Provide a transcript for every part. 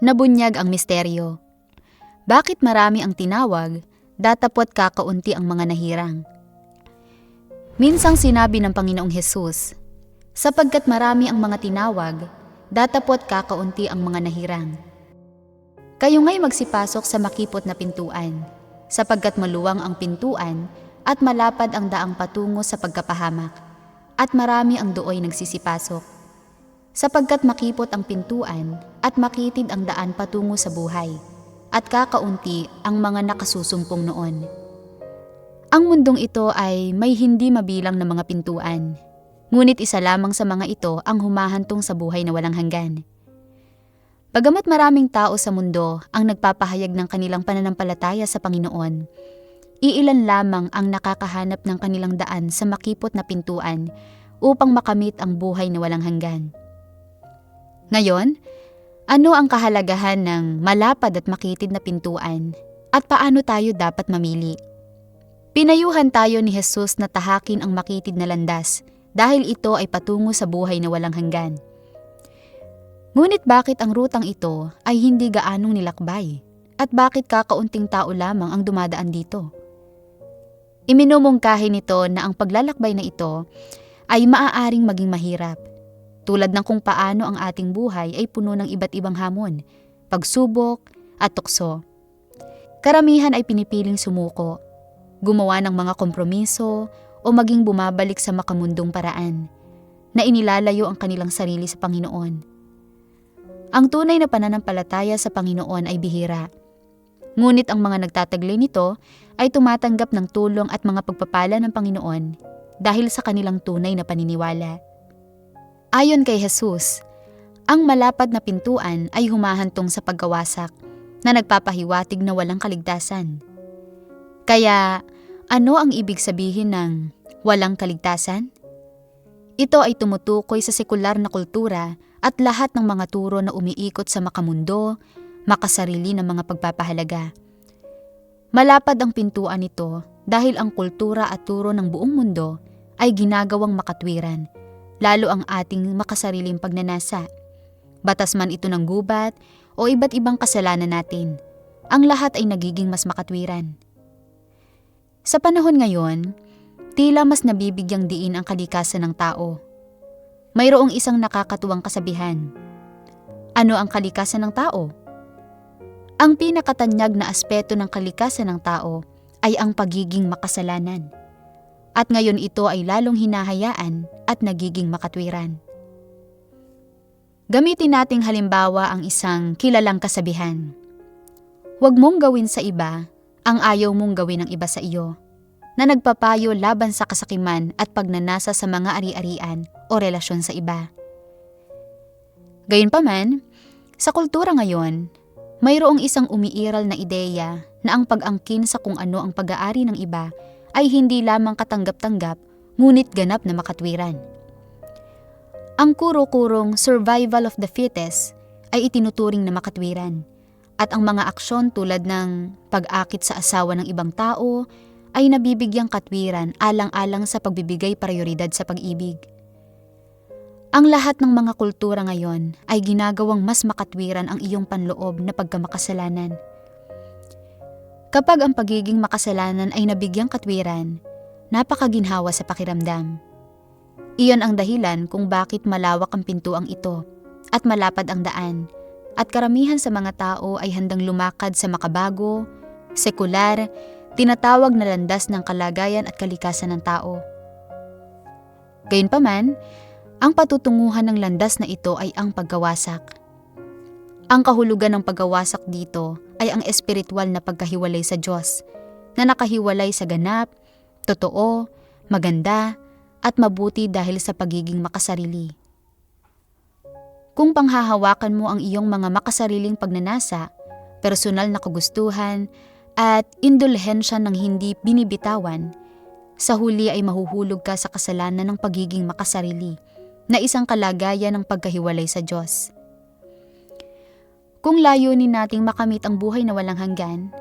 Nabunyag ang misteryo. Bakit marami ang tinawag, datapot kakaunti ang mga nahirang? Minsang sinabi ng Panginoong Hesus, sapagkat marami ang mga tinawag, datapot kakaunti ang mga nahirang. Kayo nga'y magsipasok sa makipot na pintuan, sapagkat maluwang ang pintuan at malapad ang daang patungo sa pagkapahamak, at marami ang dooy nagsisipasok sapagkat makipot ang pintuan at makitid ang daan patungo sa buhay, at kakaunti ang mga nakasusumpong noon. Ang mundong ito ay may hindi mabilang na mga pintuan, ngunit isa lamang sa mga ito ang humahantong sa buhay na walang hanggan. Bagamat maraming tao sa mundo ang nagpapahayag ng kanilang pananampalataya sa Panginoon, iilan lamang ang nakakahanap ng kanilang daan sa makipot na pintuan upang makamit ang buhay na walang hanggan. Ngayon, ano ang kahalagahan ng malapad at makitid na pintuan at paano tayo dapat mamili? Pinayuhan tayo ni Jesus na tahakin ang makitid na landas dahil ito ay patungo sa buhay na walang hanggan. Ngunit bakit ang rutang ito ay hindi gaanong nilakbay? At bakit kakaunting tao lamang ang dumadaan dito? Iminumungkahi nito na ang paglalakbay na ito ay maaaring maging mahirap tulad ng kung paano ang ating buhay ay puno ng iba't ibang hamon, pagsubok at tukso. Karamihan ay pinipiling sumuko, gumawa ng mga kompromiso o maging bumabalik sa makamundong paraan na inilalayo ang kanilang sarili sa Panginoon. Ang tunay na pananampalataya sa Panginoon ay bihira. Ngunit ang mga nagtataglay nito ay tumatanggap ng tulong at mga pagpapala ng Panginoon dahil sa kanilang tunay na paniniwala. Ayon kay Jesus, ang malapad na pintuan ay humahantong sa pagkawasak na nagpapahiwatig na walang kaligtasan. Kaya, ano ang ibig sabihin ng walang kaligtasan? Ito ay tumutukoy sa sekular na kultura at lahat ng mga turo na umiikot sa makamundo, makasarili ng mga pagpapahalaga. Malapad ang pintuan nito dahil ang kultura at turo ng buong mundo ay ginagawang makatwiran lalo ang ating makasariling pagnanasa. Batas man ito ng gubat o iba't ibang kasalanan natin, ang lahat ay nagiging mas makatwiran. Sa panahon ngayon, tila mas nabibigyang diin ang kalikasan ng tao. Mayroong isang nakakatuwang kasabihan. Ano ang kalikasan ng tao? Ang pinakatanyag na aspeto ng kalikasan ng tao ay ang pagiging makasalanan. At ngayon ito ay lalong hinahayaan at nagiging makatwiran. Gamitin nating halimbawa ang isang kilalang kasabihan. Huwag mong gawin sa iba ang ayaw mong gawin ng iba sa iyo, na nagpapayo laban sa kasakiman at pagnanasa sa mga ari-arian o relasyon sa iba. Gayunpaman, sa kultura ngayon, mayroong isang umiiral na ideya na ang pag-angkin sa kung ano ang pag-aari ng iba ay hindi lamang katanggap-tanggap ngunit ganap na makatwiran. Ang kuro-kurong survival of the fittest ay itinuturing na makatwiran at ang mga aksyon tulad ng pag-akit sa asawa ng ibang tao ay nabibigyang katwiran alang-alang sa pagbibigay prioridad sa pag-ibig. Ang lahat ng mga kultura ngayon ay ginagawang mas makatwiran ang iyong panloob na pagkamakasalanan Kapag ang pagiging makasalanan ay nabigyang katwiran, napakaginhawa sa pakiramdam. Iyon ang dahilan kung bakit malawak ang pintuang ito at malapad ang daan at karamihan sa mga tao ay handang lumakad sa makabago, sekular, tinatawag na landas ng kalagayan at kalikasan ng tao. Gayunpaman, ang patutunguhan ng landas na ito ay ang pagkawasak. Ang kahulugan ng pagkawasak dito ay ang espiritual na pagkahiwalay sa Diyos, na nakahiwalay sa ganap, totoo, maganda, at mabuti dahil sa pagiging makasarili. Kung panghahawakan mo ang iyong mga makasariling pagnanasa, personal na kagustuhan, at indulhensya ng hindi binibitawan, sa huli ay mahuhulog ka sa kasalanan ng pagiging makasarili na isang kalagayan ng pagkahiwalay sa Diyos. Kung layunin nating makamit ang buhay na walang hanggan,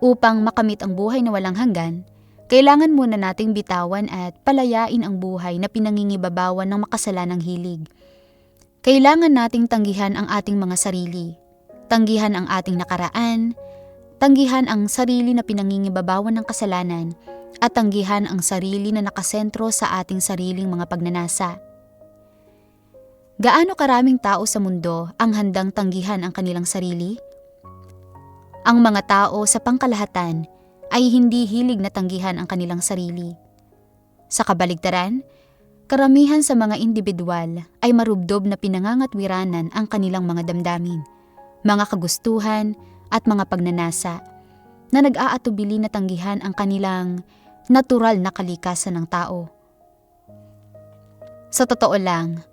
upang makamit ang buhay na walang hanggan, kailangan muna nating bitawan at palayain ang buhay na pinangingibabawan ng makasalanang hilig. Kailangan nating tanggihan ang ating mga sarili, Tanggihan ang ating nakaraan, tanggihan ang sarili na pinangingibabawan ng kasalanan, at tanggihan ang sarili na nakasentro sa ating sariling mga pagnanasa. Gaano karaming tao sa mundo ang handang tanggihan ang kanilang sarili? Ang mga tao sa pangkalahatan ay hindi hilig na tanggihan ang kanilang sarili. Sa kabaligtaran, karamihan sa mga individual ay marubdob na pinangangatwiranan ang kanilang mga damdamin, mga kagustuhan at mga pagnanasa na nag-aatubili na tanggihan ang kanilang natural na kalikasan ng tao. Sa totoo lang,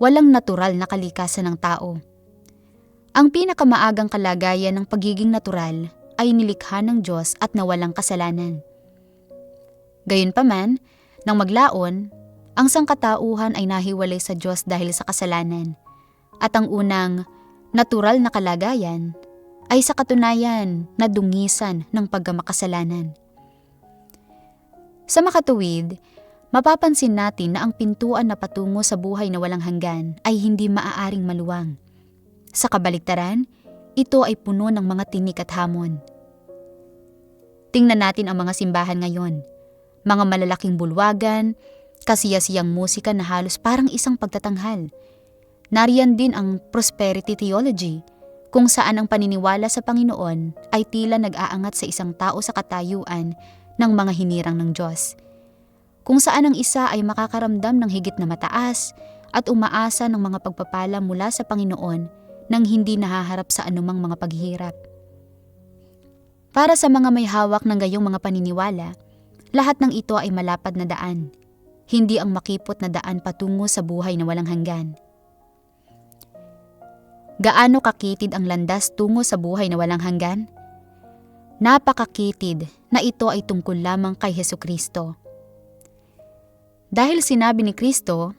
walang natural na kalikasan ng tao. Ang pinakamaagang kalagayan ng pagiging natural ay nilikha ng Diyos at nawalang kasalanan. Gayunpaman, nang maglaon, ang sangkatauhan ay nahiwalay sa Diyos dahil sa kasalanan. At ang unang natural na kalagayan ay sa katunayan na dungisan ng pagkamakasalanan. Sa makatuwid, mapapansin natin na ang pintuan na patungo sa buhay na walang hanggan ay hindi maaaring maluwang. Sa kabaliktaran, ito ay puno ng mga tinik at hamon. Tingnan natin ang mga simbahan ngayon. Mga malalaking bulwagan, kasiyasiyang musika na halos parang isang pagtatanghal. Nariyan din ang prosperity theology, kung saan ang paniniwala sa Panginoon ay tila nag-aangat sa isang tao sa katayuan ng mga hinirang ng Diyos. Kung saan ang isa ay makakaramdam ng higit na mataas at umaasa ng mga pagpapala mula sa Panginoon nang hindi nahaharap sa anumang mga paghihirap. Para sa mga may hawak ng gayong mga paniniwala, lahat ng ito ay malapad na daan, hindi ang makipot na daan patungo sa buhay na walang hanggan. Gaano kakitid ang landas tungo sa buhay na walang hanggan? Napakakitid na ito ay tungkol lamang kay Heso Kristo. Dahil sinabi ni Kristo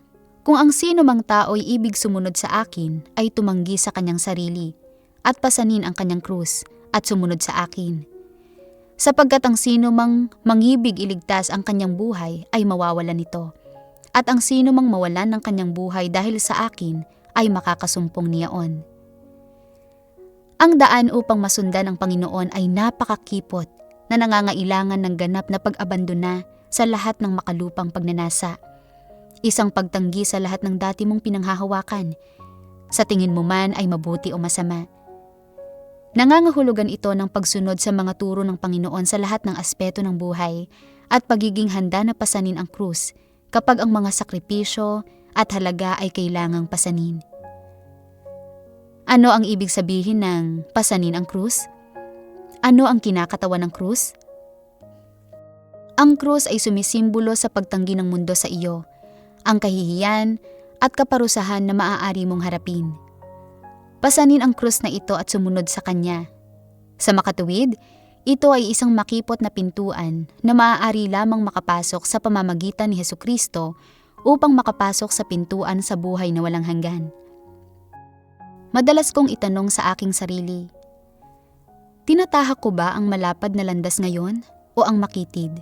kung ang sino mang tao ay ibig sumunod sa akin ay tumanggi sa kanyang sarili at pasanin ang kanyang krus at sumunod sa akin. Sapagkat ang sino mang mangibig iligtas ang kanyang buhay ay mawawalan nito. At ang sino mang mawalan ng kanyang buhay dahil sa akin ay makakasumpong niyaon. Ang daan upang masundan ang Panginoon ay napakakipot na nangangailangan ng ganap na pag-abandona sa lahat ng makalupang pagnanasa Isang pagtanggi sa lahat ng dati mong pinanghahawakan. Sa tingin mo man ay mabuti o masama. Nangangahulugan ito ng pagsunod sa mga turo ng Panginoon sa lahat ng aspeto ng buhay at pagiging handa na pasanin ang krus kapag ang mga sakripisyo at halaga ay kailangang pasanin. Ano ang ibig sabihin ng pasanin ang krus? Ano ang kinakatawan ng krus? Ang krus ay sumisimbolo sa pagtanggi ng mundo sa iyo ang kahihiyan at kaparusahan na maaari mong harapin. Pasanin ang krus na ito at sumunod sa kanya. Sa makatuwid, ito ay isang makipot na pintuan na maaari lamang makapasok sa pamamagitan ni Heso Kristo upang makapasok sa pintuan sa buhay na walang hanggan. Madalas kong itanong sa aking sarili, tinatahak ko ba ang malapad na landas ngayon o ang makitid?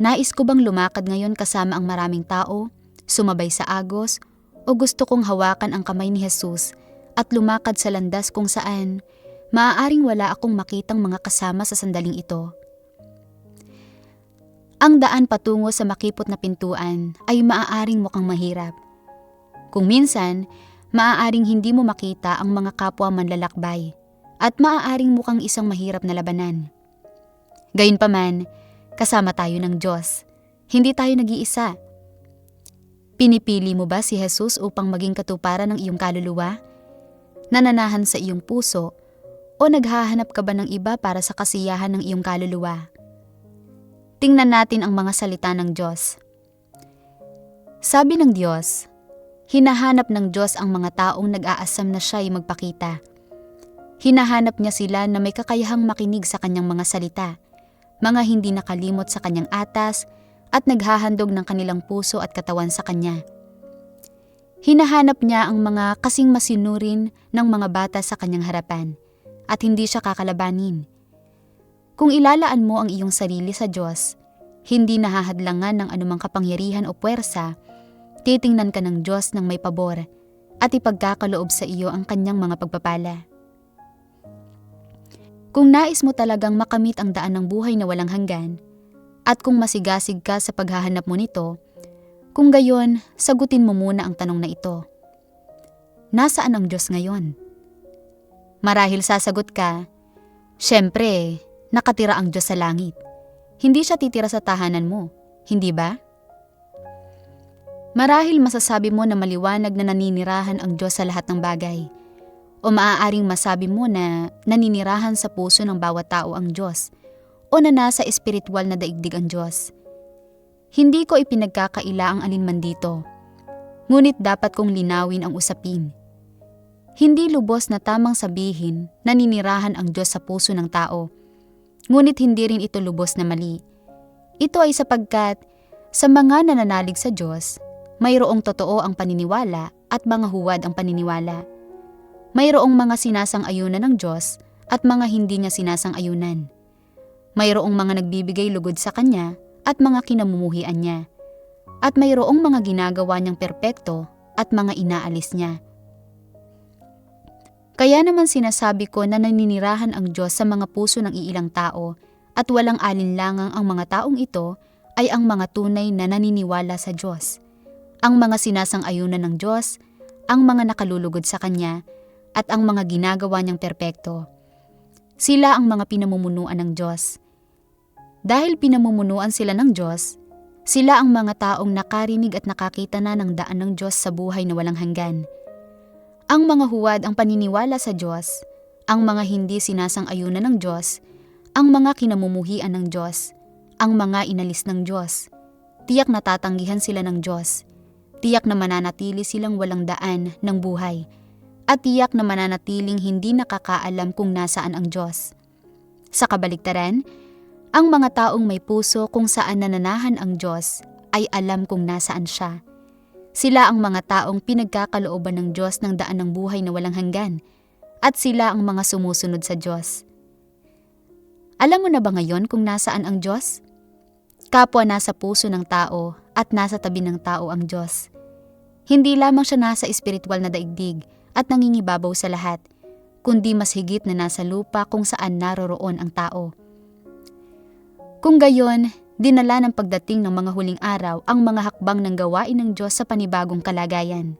Nais ko bang lumakad ngayon kasama ang maraming tao, sumabay sa agos, o gusto kong hawakan ang kamay ni Jesus at lumakad sa landas kung saan maaaring wala akong makitang mga kasama sa sandaling ito. Ang daan patungo sa makipot na pintuan ay maaaring mukhang mahirap. Kung minsan, maaaring hindi mo makita ang mga kapwa manlalakbay at maaaring mukhang isang mahirap na labanan. Gayunpaman, Kasama tayo ng Diyos. Hindi tayo nag-iisa. Pinipili mo ba si Jesus upang maging katuparan ng iyong kaluluwa? Nananahan sa iyong puso o naghahanap ka ba ng iba para sa kasiyahan ng iyong kaluluwa? Tingnan natin ang mga salita ng Diyos. Sabi ng Diyos, hinahanap ng Diyos ang mga taong nag-aasam na siya'y magpakita. Hinahanap niya sila na may kakayahang makinig sa kanyang mga salita mga hindi nakalimot sa kanyang atas at naghahandog ng kanilang puso at katawan sa kanya. Hinahanap niya ang mga kasing masinurin ng mga bata sa kanyang harapan at hindi siya kakalabanin. Kung ilalaan mo ang iyong sarili sa Diyos, hindi nahahadlangan ng anumang kapangyarihan o puwersa, titingnan ka ng Diyos ng may pabor at ipagkakaloob sa iyo ang kanyang mga pagpapala. Kung nais mo talagang makamit ang daan ng buhay na walang hanggan, at kung masigasig ka sa paghahanap mo nito, kung gayon, sagutin mo muna ang tanong na ito. Nasaan ang Diyos ngayon? Marahil sasagot ka, Siyempre, nakatira ang Diyos sa langit. Hindi siya titira sa tahanan mo, hindi ba? Marahil masasabi mo na maliwanag na naninirahan ang Diyos sa lahat ng bagay. O maaaring masabi mo na naninirahan sa puso ng bawat tao ang Diyos o na nasa espiritual na daigdig ang Diyos. Hindi ko ipinagkakaila ang alinman dito. Ngunit dapat kong linawin ang usapin. Hindi lubos na tamang sabihin na ninirahan ang Diyos sa puso ng tao. Ngunit hindi rin ito lubos na mali. Ito ay sapagkat sa mga nananalig sa Diyos, mayroong totoo ang paniniwala at mga huwad ang paniniwala. Mayroong mga sinasang-ayunan ng Diyos at mga hindi niya sinasang-ayunan. Mayroong mga nagbibigay lugod sa Kanya at mga kinamumuhian niya. At mayroong mga ginagawa niyang perpekto at mga inaalis niya. Kaya naman sinasabi ko na naninirahan ang Diyos sa mga puso ng iilang tao at walang alinlangang ang mga taong ito ay ang mga tunay na naniniwala sa Diyos. Ang mga sinasang-ayunan ng Diyos, ang mga nakalulugod sa Kanya, at ang mga ginagawa niyang perpekto. Sila ang mga pinamumunuan ng Diyos. Dahil pinamumunuan sila ng Diyos, sila ang mga taong nakarinig at nakakita na ng daan ng Diyos sa buhay na walang hanggan. Ang mga huwad ang paniniwala sa Diyos, ang mga hindi sinasang-ayunan ng Diyos, ang mga kinamumuhian ng Diyos, ang mga inalis ng Diyos. Tiyak na tatanggihan sila ng Diyos. Tiyak na mananatili silang walang daan ng buhay. At tiyak na mananatiling hindi nakakaalam kung nasaan ang Diyos. Sa kabaligtaran, ang mga taong may puso kung saan nananahan ang Diyos ay alam kung nasaan siya. Sila ang mga taong pinagkakalooban ng Diyos ng daan ng buhay na walang hanggan, at sila ang mga sumusunod sa Diyos. Alam mo na ba ngayon kung nasaan ang Diyos? Kapwa nasa puso ng tao at nasa tabi ng tao ang Diyos. Hindi lamang siya nasa espiritual na daigdig at nangingibabaw sa lahat, kundi mas higit na nasa lupa kung saan naroroon ang tao. Kung gayon, dinala ng pagdating ng mga huling araw ang mga hakbang ng gawain ng Diyos sa panibagong kalagayan.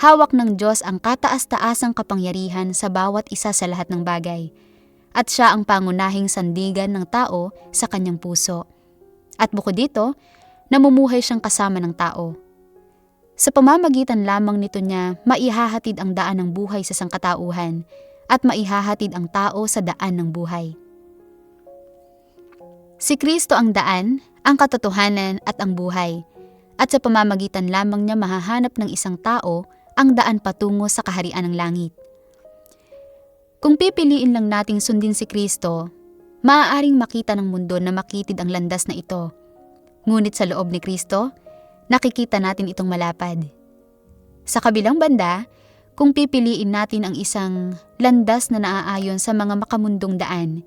Hawak ng Diyos ang kataas-taasang kapangyarihan sa bawat isa sa lahat ng bagay, at siya ang pangunahing sandigan ng tao sa kanyang puso. At bukod dito, namumuhay siyang kasama ng tao. Sa pamamagitan lamang nito niya, maihahatid ang daan ng buhay sa sangkatauhan at maihahatid ang tao sa daan ng buhay. Si Kristo ang daan, ang katotohanan at ang buhay. At sa pamamagitan lamang niya mahahanap ng isang tao ang daan patungo sa kaharian ng langit. Kung pipiliin lang nating sundin si Kristo, maaaring makita ng mundo na makitid ang landas na ito. Ngunit sa loob ni Kristo, nakikita natin itong malapad. Sa kabilang banda, kung pipiliin natin ang isang landas na naaayon sa mga makamundong daan,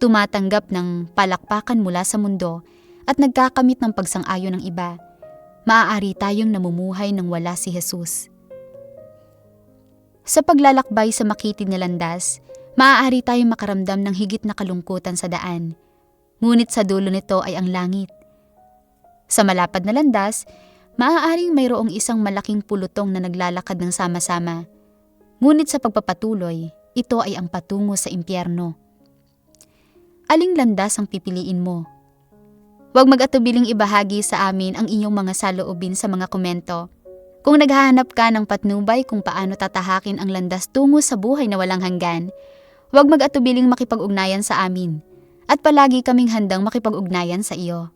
tumatanggap ng palakpakan mula sa mundo at nagkakamit ng pagsang-ayon ng iba, maaari tayong namumuhay ng wala si Jesus. Sa paglalakbay sa makitid na landas, maaari tayong makaramdam ng higit na kalungkutan sa daan. Ngunit sa dulo nito ay ang langit. Sa malapad na landas, maaaring mayroong isang malaking pulutong na naglalakad ng sama-sama. Ngunit sa pagpapatuloy, ito ay ang patungo sa impyerno. Aling landas ang pipiliin mo? Huwag mag-atubiling ibahagi sa amin ang inyong mga saloobin sa mga komento. Kung naghahanap ka ng patnubay kung paano tatahakin ang landas tungo sa buhay na walang hanggan, huwag mag-atubiling makipag-ugnayan sa amin. At palagi kaming handang makipag-ugnayan sa iyo.